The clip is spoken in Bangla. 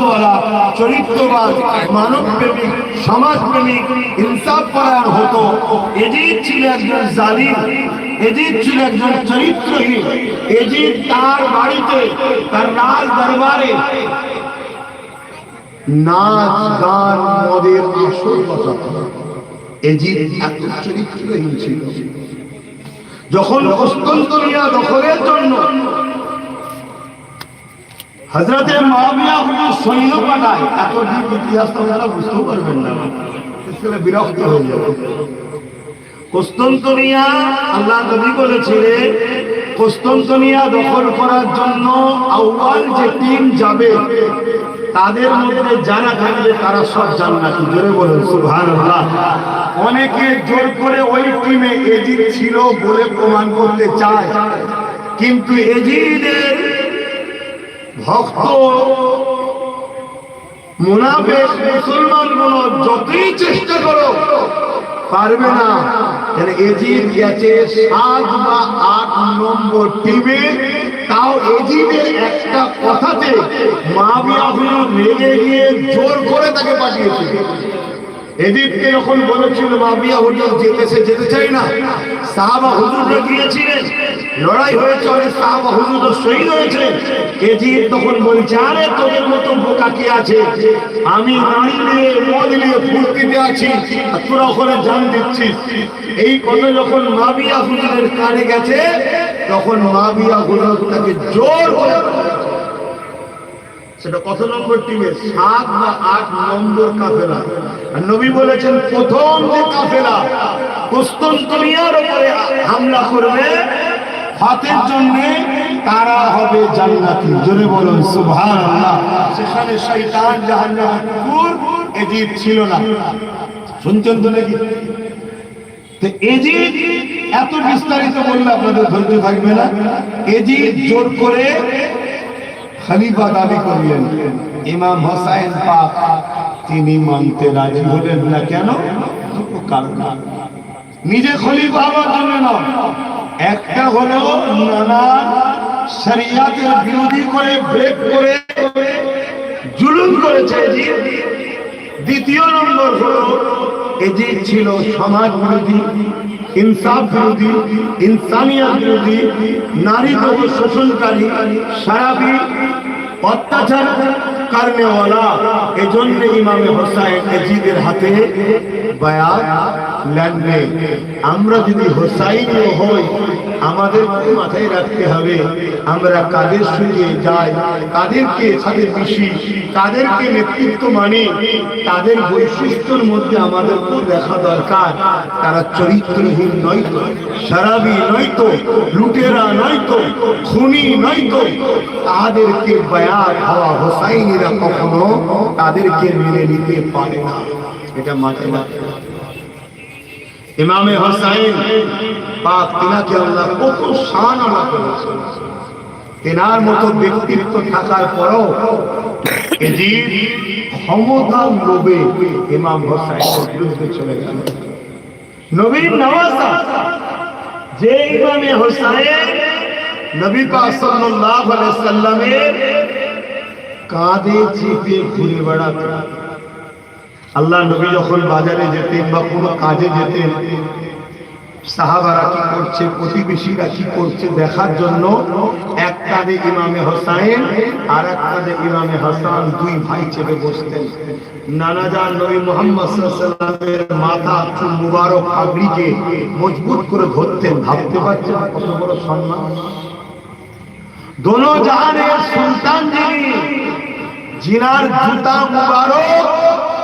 আদর্শওয়ালা চরিত্রবাদ মানবপ্রেমিক সমাজপ্রেমিক ইনসাফ পরায়ণ হতো। এজিদ ছিল একজন জালিম, এজিদ ছিল একজন চরিত্রহীন। এজিদ তার বাড়িতে, তার রাজ দরবারে নাচ, গান, মদের আসর বসাত। এজিদ এত চরিত্রহীন ছিল। যখন কস্তন্তরিয়া দখলের জন্য হজরতে মাবিয়া হুজুর সৈন্য পাঠায়। এত ডিপ ইতিহাস তো আপনারা বুঝতেও পারবেন না। বিরক্ত হয়ে যাবে। কোস্তন্তনিয়া আল্লাহ নবী বলেছিলেন, কোস্তন্তনিয়া দখল করার জন্য আউয়াল যে টিম যাবে, তাদের মধ্যে যারা থাকবে তারা সব জান্নাতি। জোরে বলুন, সুবহানাল্লাহ। অনেকে জোর করে ওই টিমে এজিদ ছিল বলে প্রমাণ করতে চায়। কিন্তু এজিদের ভক্ত, মুনাফেক মুসলমানগুলো যতই চেষ্টা করো, পারবে না। নম্বর টিমে। তাও এজিদের একটা কথাতে মাবিয়া হুজুর রেগে গিয়ে জোর করে তাকে পাঠিয়েছে। এদিককে যখন বলেছিল মাবিয়া হুজুর যেতেছে, যেতে চাই না। সাহাবা হুজুররা গিয়েছিলেন। লড়াই হয়েছে, অনেক সাহাবা হুজুর শহীদ হয়েছে। এজিদ তখন বলছে আরে তোদের মতো বোকা কি আছে? আমি নারী নিয়ে, মদ নিয়ে ফুর্তিতে আছি তোরা ওখানে জান দিচ্ছিস। এই কথা যখন মাবিয়া হুজুরের কানে গেছে, তখন মাবিয়া হুজুর তাকে জোর করে সেটা কত নম্বর টিমে সাত বা আট নম্বর কাফেলা। নবী বলেছেন, প্রথম যে কাফেলা কুস্তন্তনিয়ার উপরে হামলা করবে, হাতের জন্য তারা হবে জান্নাতি। জোরে বলুন, সুবহানাল্লাহ। সেখানে শয়তান জাহান্নামের কুকুর এজিদ ছিল না। শুনছেন তো নাকি? তো এজিদ এত বিস্তারিত বললে আপনাদের ধৈর্য থাকবে না। এজিদ জোর করে খলিফা দাবি করলেন, ইমাম হোসাইন পাক। তিনি মানতে রাজি হলেন না কেন? নিজে খলিফা হওয়ার জন্য নয়। একটা হলো নানা শরিয়াতের বিরোধী করে, ব্রেক করে, জুলুম করেছে দ্বিতীয় নম্বর হলো, এজিদ ছিল সমাজ বিরোধী, ইনসাফ বিরোধী, ইনসানিয়াত বিরোধী, নারী শোষণকারী, সারাবি, অত্যাচার কারণেওয়ালা এজন্য ইমামে হোসাইন এজিদের হাতে বায়াত লাগবে আমরা যদি হোসাইনও হই আমাদের মাথায় রাখতে হবে। আমরা কাদের সঙ্গে যাই, কাদেরকে সাথে মিশি, কাদেরকে নেতৃত্ব মানি, তাদের বৈশিষ্ট্যর মধ্যে আমাদেরকেও দেখা দরকার। তারা চরিত্রহীন নয়তো সারাবি নয়তো লুটেরা নয়তো খুনি নয়তো তাদেরকে বায়াত হওয়া হোসাইনিরা কখনো তাদেরকে মেনে নিতে পারে না। এটা মাথায় রাখতে। ইমামে হোসাইন, পাক তিনাকে আল্লাহ কত শান আল্লাহ করেছেন। তেনার মতো ব্যক্তিত্ব থাকার পরও এজিদ ক্ষমতা লোভে ইমাম হোসাইনের বিরুদ্ধে চলে গেল। নবীর নওয়াজা, যে ইমামে হোসাইন নবী পাক সাল্লাল্লাহু আলাইহি সাল্লামের কাঁধে চেপে ঘুরে বেড়াতেন। আল্লাহ নবী যখন বাজারে যেতেন বা কোনো কাজে যেতেন, সাহাবারা কি করছে, প্রতিবেশীরা কি করছে দেখার জন্য এক কাঁধে ইমামে হোসাইন আর এক কাঁধে ইমামে হাসান দুই ভাই চেপে বসতেন। নবী মাথা মুবারক মজবুত করে ধরতেন, ভাবতে পারছেন কত বড় সম্মান। দোনো জাহানের সুলতান জিনার জুতা মুবারক